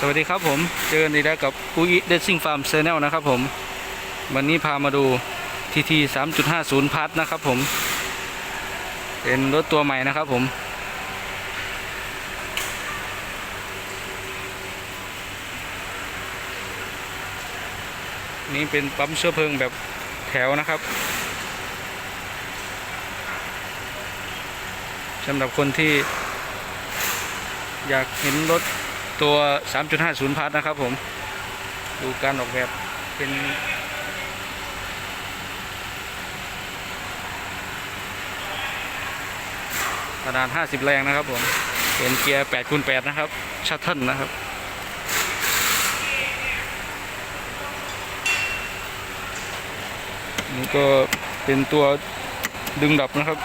สวัสดีครับผม เจอกันอีกแล้วกับปุ้ยเดซิ่งฟาร์มเซเนลนะครับผม วันนี้พามาดู TT 3.50พัทนะครับผม เป็นรถตัวใหม่นะครับผม นี่เป็นปั๊มเชื้อเพลิงแบบแถวนะครับสำหรับคนที่อยากเห็นรถ ตัว 3.50 พัทนะครับผม ดูการออกแบบเป็นขนาด 50 แรงนะครับผม เป็นเกียร์8คูณ8นะครับ ชัตเทิลนะครับ นี่ก็เป็นตัวดึงดับนะครับ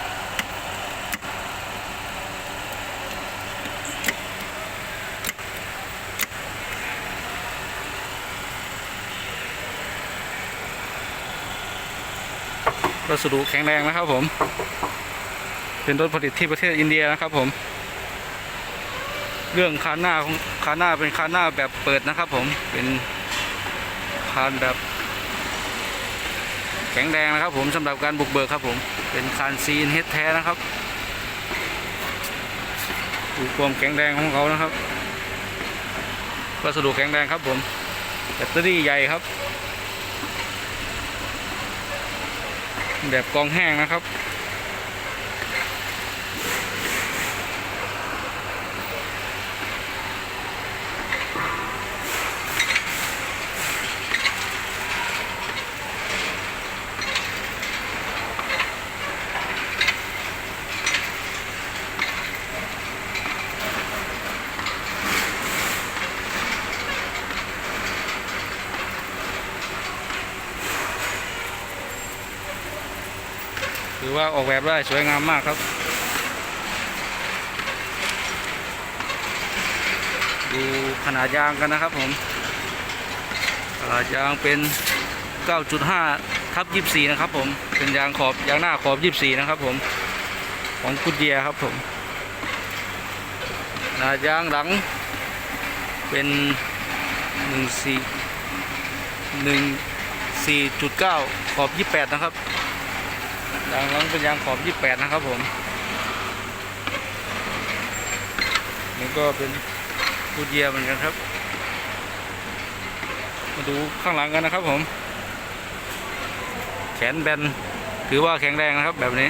วัสดุแข็งแรงนะครับผม เป็นรถผลิตที่ประเทศอินเดียนะครับผม เรื่องคานหน้าของคานหน้าเป็นคานหน้าแบบเปิดนะครับผม เป็นคานแบบ แข็งแรงนะครับผมสำหรับการบุกเบิกครับผม เป็นคานซีนเฮดแท้นะครับดูความแข็งแรงของเขานะครับวัสดุแข็งแรงครับผมแบตเตอรี่ใหญ่ครับ แบบกองแห้งนะครับ ถือว่าออกแบบได้สวยงามมากครับ ดูขนาดยางกันนะครับผมขนาดยางเป็น 9.5ทับ24 นะครับผม เป็นยางขอบยางหน้าขอบ 24 นะครับผม ของกุดเดียครับผมขนาดยางหลังเป็น14 14.9 ขอบ 28 นะครับ ยางหลังเป็นยางขอบ 28 นะครับผมนี่ก็เป็นกูเดียเหมือนกันครับ มาดูข้างหลังกันนะครับผม แขนแบนถือว่าแข็งแรงนะครับแบบนี้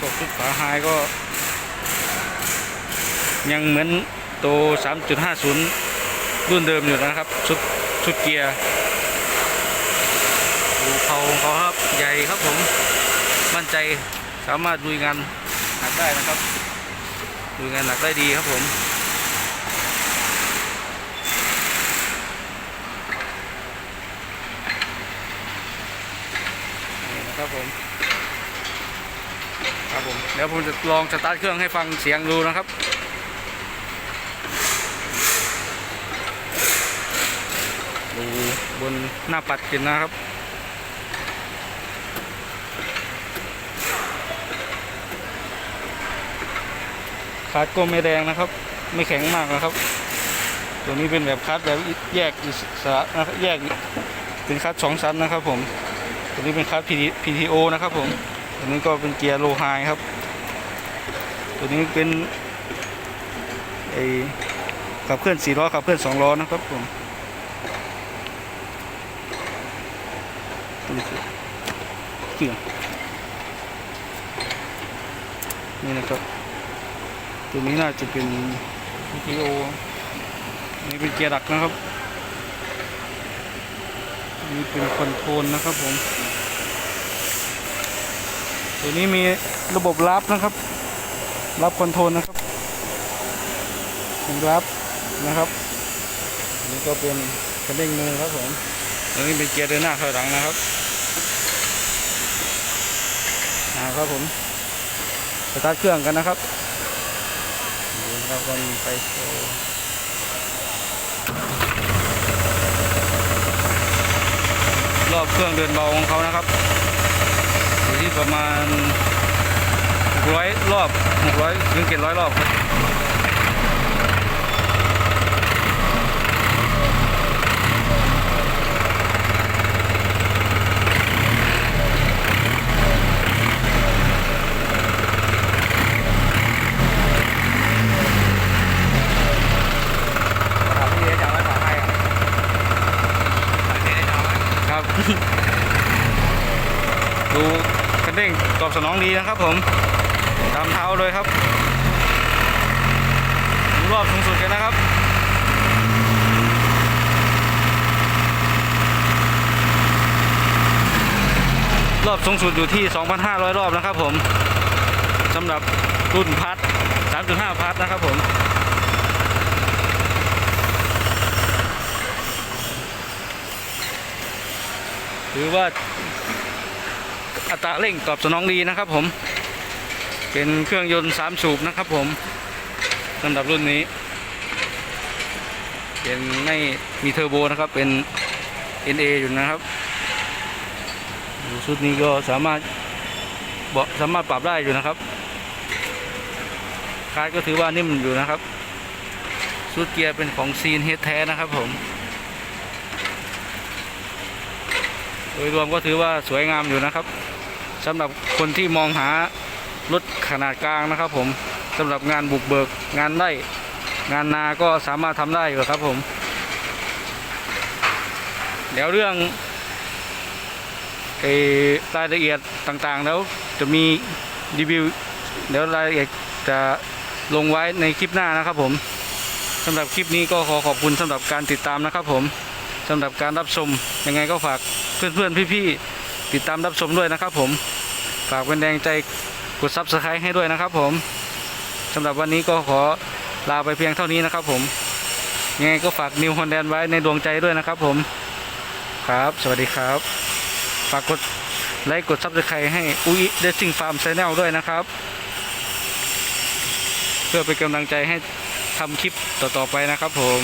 ตกชุดฝาหายก็ ยังเหมือนโต 3.50 รุ่นเดิมอยู่นะครับ ชุดชุดเกียร์ ดูเขาเขาครับใหญ่ครับผมมั่นใจสามารถลุยงานหนักได้นะครับลุยงานหนักได้ดีครับผมนี่นะครับผมครับผมเดี๋ยวผมจะลองสตาร์ทเครื่องให้ฟังเสียงดูนะครับดูบนหน้าปัดกินนะครับ คาร์ดก็ไม่แรงนะครับ ไม่แข็งมากนะครับ ตัวนี้เป็นแบบคาร์ดแบบแยกอิสระนะครับแยกเป็นคาร์ดสองชั้นนะครับ ผม ตัวนี้เป็นคาร์ด PT PTO นะครับ ผม ตัวนี้ก็เป็นเกียร์โลไฮครับ ตัวนี้เป็นไอขับเคลื่อนสี่ล้อขับเคลื่อนสองล้อนะครับผมตัวนี้คือเครื่องนี่นะครับ ตัวนี้น่าจะเป็น PTO อันนี้เป็นเกียร์หลักนะครับอันนี่เป็นคอนโทรลนะครับผม ตัวนี้มีระบบรับนะครับ รับคอนโทรลนะครับเป็นรับนะครับอันนี้ก็เป็นกระเด้งมือครับผมตัวนี้เป็นเกียร์เดินหน้าถอยหลังนะครับนะครับผมสตาร์ทเครื่องกันนะครับ เรับว่ามีไฟโชว์รอบเครื่องเดินเบาของเขานะครับอยู่ที่ประมาณ600รอบ600ถึง700รอบครับ อบสนองดีนะครับผมตามเท้าเลยครับรอบสูงสุดกันนะครับรอบสูงสุดอยู่ที่ 2,500 รอบนะครับผมสำหรับรุ่นพัด 3.5 พัดนะครับผม ถือว่า อัตราเร่งตอบสนองดีนะครับผม เป็นเครื่องยนต์3สูบนะครับผมสำหรับรุ่นนี้ เป็นไม่มีเทอร์โบนะครับเป็น NA อยู่นะครับชุดนี้ก็สามารถเบาสามารถปรับได้อยู่นะครับคาร์ดก็ถือว่านิ่มอยู่นะครับชุดเกียร์เป็นของซีนเฮดแท้นะครับผม โดยรวมก็ถือว่าสวยงามอยู่นะครับ สำหรับคนที่มองหารถขนาดกลางนะครับ ผมสำหรับงานบุกเบิกงานไร่งานนาก็สามารถทำได้อยู่ครับผม เดี๋ยวเรื่องรายละเอียดต่างๆ แล้วจะมีรีวิวเดี๋ยวรายละเอียดจะลงไว้ในคลิปหน้านะครับผมสำหรับคลิปนี้ก็ขอขอบคุณสำหรับการติดตามนะครับผมสำหรับการรับชมยังไงก็ฝากเพื่อนๆพี่ๆ ติดตามรับชมด้วยนะครับ ผมฝากเป็นแรงใจกดซับสไครต์ให้ด้วยนะครับ ผมสำหรับวันนี้ก็ขอลาไปเพียงเท่านี้นะครับ ผมยังไงก็ฝากนิวฮอนแดนไว้ในดวงใจด้วยนะครับ ผมครับ สวัสดีครับ ฝากกดไลค์กดซับสไครต์ให้อุ้ยเดซิ่งฟาร์มชแนลด้วยนะครับ เพื่อเป็นกำลังใจให้ทำคลิปต่อๆไปนะครับผม